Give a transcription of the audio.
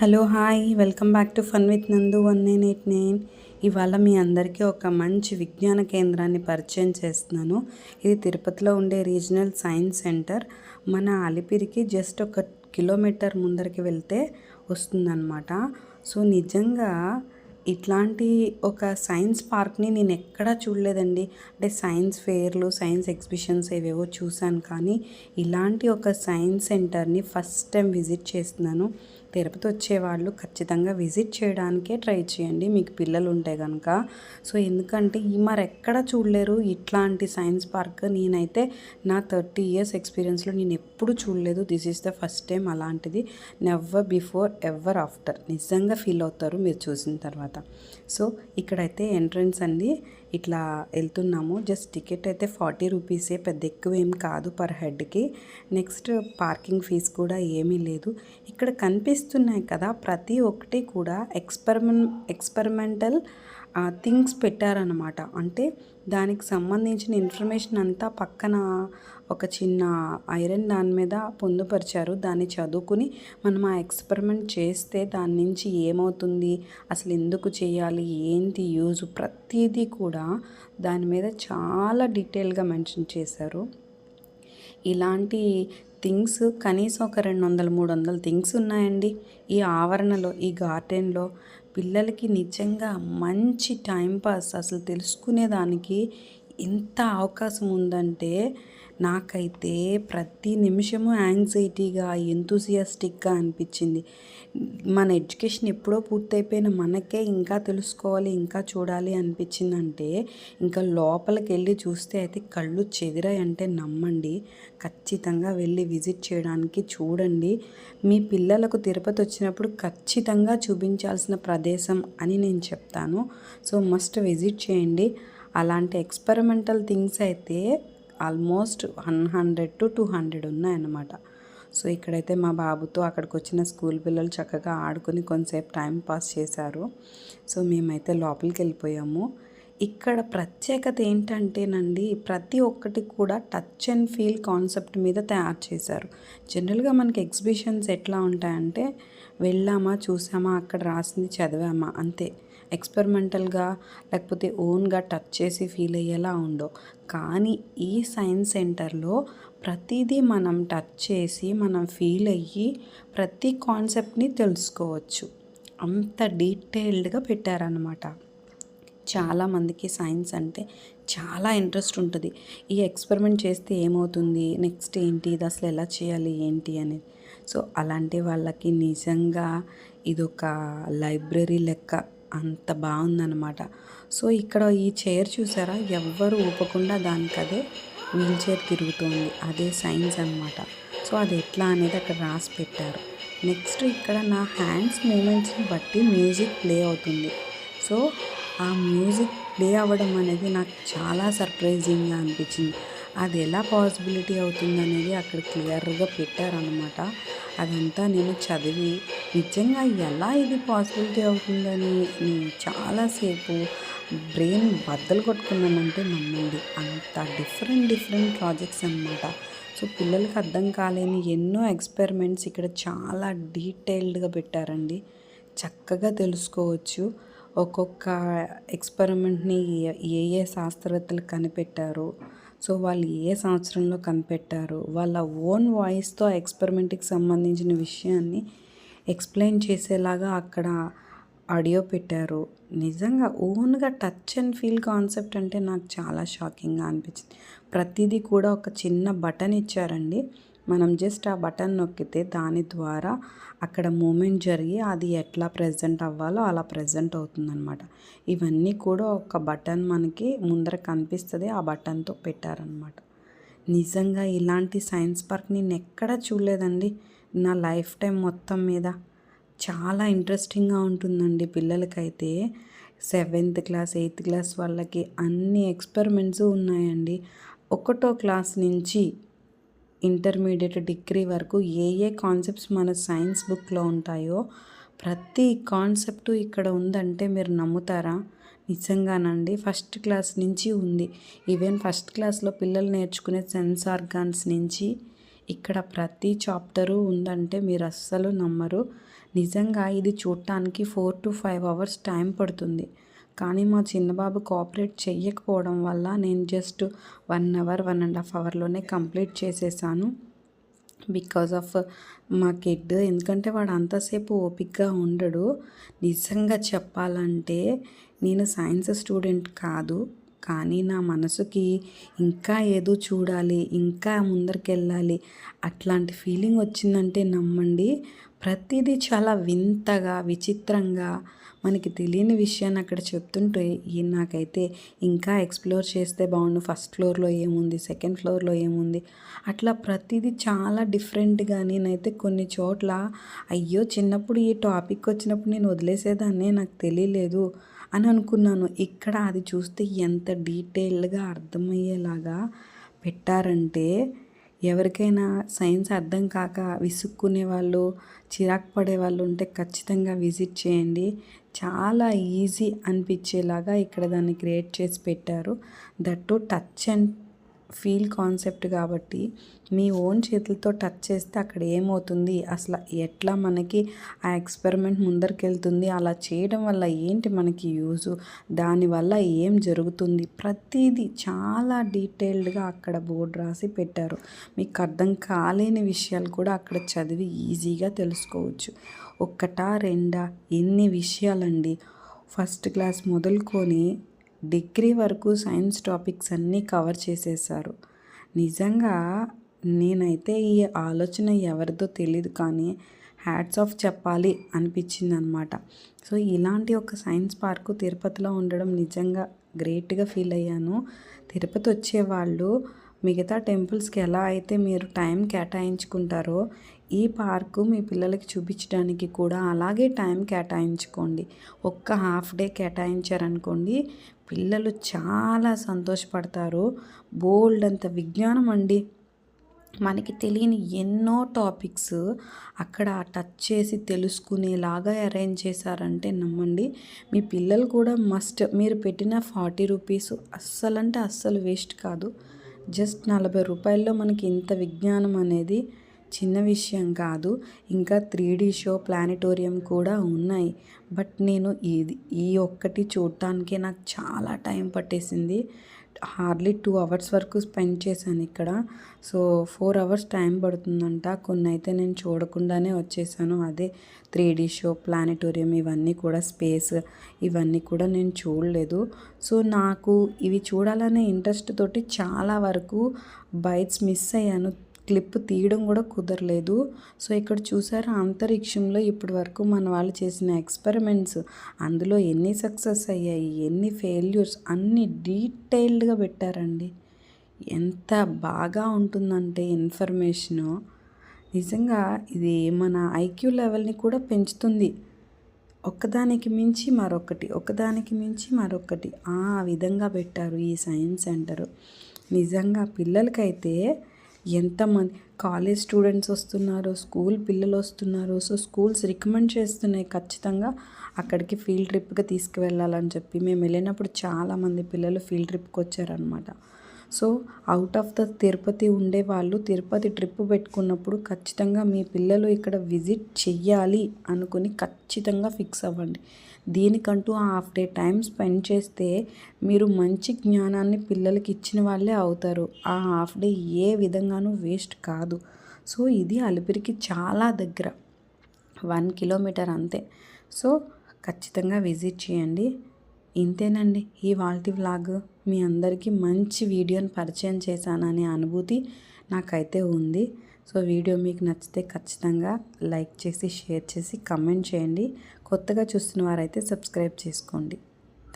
Hello hi welcome back to fun with Nandu one nine eight nine. ఇవాళ మీ అందరికీ ఒక మంచి విజ్ఞాన కేంద్రాన్ని పరిచయం చేస్తున్నాను. ఇది తిరుపతిలో ఉండే రీజనల్ సైన్స్ సెంటర్. మన అలిపిరికి జస్ట్ ఒక కిలోమీటర్ ముందరికి వెళ్తే వస్తుందన్నమాట. సో నిజంగా ఇట్లాంటి ఒక సైన్స్ పార్క్ని నేను ఎక్కడా చూడలేదండి. అంటే సైన్స్ ఫెయిర్లు సైన్స్ ఎగ్జిబిషన్స్ ఏవేవో చూశాను కానీ ఇలాంటి ఒక సైన్స్ సెంటర్ని ఫస్ట్ టైం విజిట్ చేస్తున్నాను. తిరుపతి వచ్చేవాళ్ళు ఖచ్చితంగా విజిట్ చేయడానికే ట్రై చేయండి. మీకు పిల్లలు ఉంటే కనుక సో ఎందుకంటే ఈ మరెక్కడ చూడలేరు. ఇట్లాంటి సైన్స్ పార్క్ నేనైతే నా థర్టీ ఇయర్స్ ఎక్స్పీరియన్స్లో నేను ఎప్పుడు చూడలేదు. This is the first time అలాంటిది. Never before ever after. నిజంగా ఫీల్ అవుతారు మీరు చూసిన తర్వాత. సో ఇక్కడైతే ఎంట్రన్స్ అండి. ఇట్లా వెళ్తున్నాము. జస్ట్ టికెట్ అయితే ఫార్టీ రూపీసే పెద్ద ఎక్కువ ఏం కాదు పర్ హెడ్కి. నెక్స్ట్ పార్కింగ్ ఫీజ్ కూడా ఏమీ లేదు. ఇక్కడ కనిపిస్తున్నాయి కదా ప్రతి ఒక్కటి కూడా ఎక్స్పెరిమెన్ ఎక్స్పెరిమెంటల్ థింగ్స్ పెట్టారనమాట అంటే దానికి సంబంధించిన ఇన్ఫర్మేషన్ అంతా పక్కన ఒక చిన్న ఐరన్ దాని మీద పొందుపరిచారు. దాన్ని చదువుకుని మనం ఆ ఎక్స్పెరిమెంట్ చేస్తే దాని నుంచి ఏమవుతుంది అసలు ఎందుకు చేయాలి ఏంటి యూజ్ ప్రతిదీ కూడా దాని మీద చాలా డీటెయిల్గా మెన్షన్ చేశారు. ఇలాంటి థింగ్స్ కనీసం ఒక రెండు వందల మూడు వందల థింగ్స్ ఉన్నాయండి. ఈ ఆవరణలో ఈ గార్డెన్లో పిల్లలకి నిజంగా మంచి టైంపాస్ అసలు తెలుసుకునేదానికి ఎంత అవకాశం ఉందంటే నాకైతే ప్రతి నిమిషము యాంగ్జైటీగా ఎంతూసియాస్టిక్గా అనిపించింది. మన ఎడ్యుకేషన్ ఎప్పుడో పూర్తయిపోయిన మనకే ఇంకా తెలుసుకోవాలి ఇంకా చూడాలి అనిపించిందంటే ఇంకా లోపలికి వెళ్ళి చూస్తే అయితే కళ్ళు చెదిరాయి అంటే నమ్మండి. ఖచ్చితంగా వెళ్ళి విజిట్ చేయడానికి చూడండి. మీ పిల్లలకు తిరుపతి వచ్చినప్పుడు ఖచ్చితంగా చూపించాల్సిన ప్రదేశం అని నేను చెప్తాను. సో మస్ట్ విజిట్ చేయండి. అలాంటి ఎక్స్పెరిమెంటల్ థింగ్స్ అయితే almost one hundred to two hundred ఉన్నాయన్నమాట. సో ఇక్కడైతే మా బాబుతో అక్కడికి వచ్చిన స్కూల్ పిల్లలు చక్కగా ఆడుకుని కొంతసేపు టైం పాస్ చేశారు. సో మేమైతే లోపలికి వెళ్ళిపోయాము ఇక్కడ ప్రత్యేకత ఏంటంటేనండి ప్రతి ఒక్కటి కూడా టచ్ అండ్ ఫీల్ కాన్సెప్ట్ మీద తయారు చేశారు. జనరల్గా మనకి ఎగ్జిబిషన్స్ ఎట్లా ఉంటాయంటే వెళ్ళామా చూసామా అక్కడ రాసింది చదివామా అంతే. ఎక్స్పెరిమెంటల్గా లేకపోతే ఓన్గా టచ్ చేసి ఫీల్ అయ్యేలా ఉండవు. కానీ ఈ సైన్స్ సెంటర్లో ప్రతిదీ మనం టచ్ చేసి మనం ఫీల్ అయ్యి ప్రతి కాన్సెప్ట్ని తెలుసుకోవచ్చు. అంత డీటెయిల్డ్గా పెట్టారనమాట చాలామందికి సైన్స్ అంటే చాలా ఇంట్రెస్ట్ ఉంటుంది. ఈ ఎక్స్పెరిమెంట్ చేస్తే ఏమవుతుంది? నెక్స్ట్ ఏంటి? ఇది అసలు ఎలా చేయాలి? ఏంటి? అనేది. సో అలాంటి వాళ్ళకి నిజంగా ఇదొక లైబ్రరీ లెక్క. అంత బాగుందనమాట సో ఇక్కడ ఈ చైర్ చూసారా? ఎవ్వరు ఊపకుండా దానికి అదే వీల్ చైర్ తిరుగుతుంది. అదే సైన్స్ అనమాట సో అది ఎట్లా అనేది అక్కడ రాసి పెట్టారు. నెక్స్ట్ ఇక్కడ నా హ్యాండ్స్ మూమెంట్స్ని బట్టి మ్యూజిక్ ప్లే అవుతుంది. సో ఆ మ్యూజిక్ ప్లే అవ్వడం అనేది నాకు చాలా సర్ప్రైజింగ్గా అనిపించింది. అది ఎలా పాసిబిలిటీ అవుతుంది అనేది అక్కడ క్లియర్గా పెట్టారనమాట అదంతా నేను చదివి నిజంగా ఎలా ఇది పాసిబిలిటీ అవుతుందని నేను చాలాసేపు బ్రెయిన్ బద్దలు కొట్టుకున్నానంటే నమ్మండి అంత డిఫరెంట్ డిఫరెంట్ ప్రాజెక్ట్స్ అనమాట సో పిల్లలకి అర్థం కాలేని ఎన్నో ఎక్స్పెరిమెంట్స్ ఇక్కడ చాలా డీటెయిల్డ్గా పెట్టారండి. చక్కగా తెలుసుకోవచ్చు. ఒక్కొక్క ఎక్స్పెరిమెంట్ని ఏ ఏ శాస్త్రవేత్తలు కనిపెట్టారు. సో వాళ్ళు ఏ సంవత్సరంలో కనిపెట్టారు వాళ్ళ ఓన్ వాయిస్తో ఆ ఎక్స్పెరిమెంట్కి సంబంధించిన విషయాన్ని ఎక్స్ప్లెయిన్ చేసేలాగా అక్కడ ఆడియో పెట్టారు. నిజంగా ఓన్గా టచ్ అండ్ ఫీల్ కాన్సెప్ట్ అంటే నాకు చాలా షాకింగ్గా అనిపించింది. ప్రతిదీ కూడా ఒక చిన్న బటన్ ఇచ్చారండి. మనం జస్ట్ ఆ బటన్ నొక్కితే దాని ద్వారా అక్కడ మూమెంట్ జరిగి అది ఎట్లా ప్రజెంట్ అవ్వాలో అలా ప్రజెంట్ అవుతుందన్నమాట. ఇవన్నీ కూడా ఒక బటన్ మనకి ముందర కనిపిస్తుంది ఆ బటన్తో పెట్టారనమాట నిజంగా ఇలాంటి సైన్స్ పార్క్ నేను ఎక్కడా చూడలేదండి. నా లైఫ్ టైం మొత్తం మీద చాలా ఇంట్రెస్టింగ్గా ఉంటుందండి పిల్లలకైతే. సెవెంత్ క్లాస్ ఎయిత్ క్లాస్ వాళ్ళకి అన్ని ఎక్స్పెరిమెంట్స్ ఉన్నాయండి. ఒకటో క్లాస్ నుంచి ఇంటర్మీడియట్ డిగ్రీ వరకు ఏ ఏ కాన్సెప్ట్స్ మన సైన్స్ బుక్లో ఉంటాయో ప్రతి కాన్సెప్టు ఇక్కడ ఉందంటే మీరు నమ్ముతారా? నిజంగానండి. ఫస్ట్ క్లాస్ నుంచి ఉంది. ఈవెన్ ఫస్ట్ క్లాస్లో పిల్లలు నేర్చుకునే సెన్స్ ఆర్గాన్స్ నుంచి ఇక్కడ ప్రతి చాప్టరు ఉందంటే మీరు అస్సలు నమ్మరు. నిజంగా ఇది చూడటానికి four to five hours time పడుతుంది. కానీ మా చిన్నబాబు కోఆపరేట్ చెయ్యకపోవడం వల్ల నేను just one hour one and half అవర్లోనే complete చేసేసాను. బికాజ్ ఆఫ్ మా కిడ్. ఎందుకంటే వాడు అంతసేపు ఓపిక్గా ఉండడు. నిజంగా చెప్పాలంటే నేను సైన్స్ స్టూడెంట్ కాదు. కానీ నా మనసుకి ఇంకా ఏదో చూడాలి ఇంకా ముందరికి వెళ్ళాలి అట్లాంటి ఫీలింగ్ వచ్చిందంటే నమ్మండి. ప్రతిదీ చాలా వింతగా విచిత్రంగా మనకి తెలియని విషయాన్ని అక్కడ చెప్తుంటే ఈ నాకైతే ఇంకా ఎక్స్ప్లోర్ చేస్తే బాగుండు. ఫస్ట్ ఫ్లోర్లో ఏముంది? సెకండ్ ఫ్లోర్లో ఏముంది? అట్లా ప్రతిదీ చాలా డిఫరెంట్గా నేనైతే కొన్ని చోట్ల అయ్యో చిన్నప్పుడు ఈ టాపిక్ వచ్చినప్పుడు నేను వదిలేసేదాన్ని నాకు తెలియలేదు అని అనుకున్నాను. ఇక్కడ అది చూస్తే ఎంత డీటెయిల్డ్గా అర్థమయ్యేలాగా పెట్టారంటే ఎవరికైనా సైన్స్ అర్థం కాక విసుక్కునే వాళ్ళు చిరాకు పడే వాళ్ళు ఉంటే ఖచ్చితంగా విజిట్ చేయండి. చాలా ఈజీ అనిపించేలాగా ఇక్కడ దాన్ని క్రియేట్ చేసి పెట్టారు. That touch and feel concept కాబట్టి మీ ఓన్ చేతులతో టచ్ చేస్తే అక్కడ ఏమవుతుంది? అసలు ఎట్లా మనకి ఆ ఎక్స్పెరిమెంట్ ముందరికి వెళ్తుంది అలా చేయడం వల్ల ఏంటి మనకి యూజు? దానివల్ల ఏం జరుగుతుంది? ప్రతిదీ చాలా డీటెయిల్డ్గా అక్కడ బోర్డు రాసి పెట్టారు. మీకు అర్థం కాలేని విషయాలు కూడా అక్కడ చదివి ఈజీగా తెలుసుకోవచ్చు. ఒక్కటా రెండా? ఎన్ని విషయాలండి? ఫస్ట్ క్లాస్ మొదలుకొని డిగ్రీ వరకు సైన్స్ టాపిక్స్ అన్నీ కవర్ చేసేసారు నిజంగా నేనైతే ఈ ఆలోచన ఎవరిదో తెలియదు కానీ హ్యాట్స్ ఆఫ్ చెప్పాలి అనిపించింది అనమాట సో ఇలాంటి ఒక సైన్స్ పార్కు తిరుపతిలో ఉండడం నిజంగా గ్రేట్గా ఫీల్ అయ్యాను. తిరుపతి వచ్చేవాళ్ళు మిగతా టెంపుల్స్కి ఎలా అయితే మీరు టైం కేటాయించుకుంటారో ఈ పార్కు మీ పిల్లలకి చూపించడానికి కూడా అలాగే టైం కేటాయించుకోండి. ఒక్క హాఫ్ డే కేటాయించారనుకోండి పిల్లలు చాలా సంతోషపడతారు. బోల్డ్ అంత విజ్ఞానం అండి. మనకి తెలియని ఎన్నో టాపిక్స్ అక్కడ టచ్ చేసి తెలుసుకునేలాగా అరేంజ్ చేశారంటే నమ్మండి. మీ పిల్లలు కూడా మస్ట్ మీరు పెట్టిన ఫార్టీ రూపీస్ అస్సలంటే అస్సలు వేస్ట్ కాదు. జస్ట్ నలభై రూపాయల్లో మనకి ఇంత విజ్ఞానం అనేది చిన్న విషయం కాదు ఇంకా త్రీ డీ షో ప్లానిటోరియం కూడా ఉన్నాయి. బట్ నేను ఇది ఈ ఒక్కటి చూడటానికే నాకు చాలా టైం పట్టేసింది. హార్డ్లీ టూ అవర్స్ వరకు స్పెండ్ చేశాను ఇక్కడ. సో ఫోర్ అవర్స్ టైం పడుతుందంట. కొన్ని అయితే నేను చూడకుండానే వచ్చేసాను. అదే త్రీ డీ షో ప్లానిటోరియం ఇవన్నీ కూడా స్పేస్ ఇవన్నీ కూడా నేను చూడలేదు. సో నాకు ఇవి చూడాలనే ఇంట్రెస్ట్ తోటి చాలా వరకు బైట్స్ మిస్ అయ్యాను. క్లిప్ తీయడం కూడా కుదరలేదు. సో ఇక్కడ చూసారా అంతరిక్షంలో ఇప్పటి వరకు మన వాళ్ళు చేసిన ఎక్స్పెరిమెంట్స్. అందులో ఎన్ని సక్సెస్ అయ్యాయి ఎన్ని ఫెయిల్యూర్స్ అన్ని డీటెయిల్డ్గా పెట్టారండి. ఎంత బాగా ఉంటుందంటే ఇన్ఫర్మేషను. నిజంగా ఇది మన ఐక్యూ లెవెల్ని కూడా పెంచుతుంది. ఒకదానికి మించి మరొకటి ఒకదానికి మించి మరొకటి ఆ విధంగా పెట్టారు ఈ సైన్స్ సెంటర్. నిజంగా పిల్లలకైతే ఎంతమంది కాలేజ్ స్టూడెంట్స్ వస్తున్నారు స్కూల్ పిల్లలు వస్తున్నారు సో స్కూల్స్ రికమెండ్ చేస్తున్నాయి ఖచ్చితంగా. అక్కడికి ఫీల్డ్ ట్రిప్గా తీసుకువెళ్ళాలని చెప్పి మేము వెళ్ళినప్పుడు చాలామంది పిల్లలు ఫీల్డ్ ట్రిప్కి వచ్చారనమాట so out of the Tirupati ఉండే వాళ్ళు తిరుపతి ట్రిప్ పెట్టుకున్నప్పుడు ఖచ్చితంగా మీ పిల్లలు ఇక్కడ విజిట్ చెయ్యాలి అనుకుని ఖచ్చితంగా ఫిక్స్ అవ్వండి. దీనికంటూ హాఫ్ డే టైం స్పెండ్ చేస్తే మీరు మంచి జ్ఞానాన్ని పిల్లలకి ఇచ్చిన వాళ్ళే అవుతారు. ఆ హాఫ్ డే ఏ విధంగానూ వేస్ట్ కాదు. సో ఇది అలిపిరికి చాలా దగ్గర. వన్ కిలోమీటర్ అంతే. సో ఖచ్చితంగా విజిట్ చేయండి. ఇంతేనండి. ఈ వాళ్ళ వ్లాగ్ మీ అందరికీ మంచి వీడియోని పరిచయం చేశాననే అనుభూతి నాకైతే ఉంది. సో వీడియో మీకు నచ్చితే ఖచ్చితంగా లైక్ చేసి షేర్ చేసి కమెంట్ చేయండి. కొత్తగా చూస్తున్న వారైతే సబ్స్క్రైబ్ చేసుకోండి.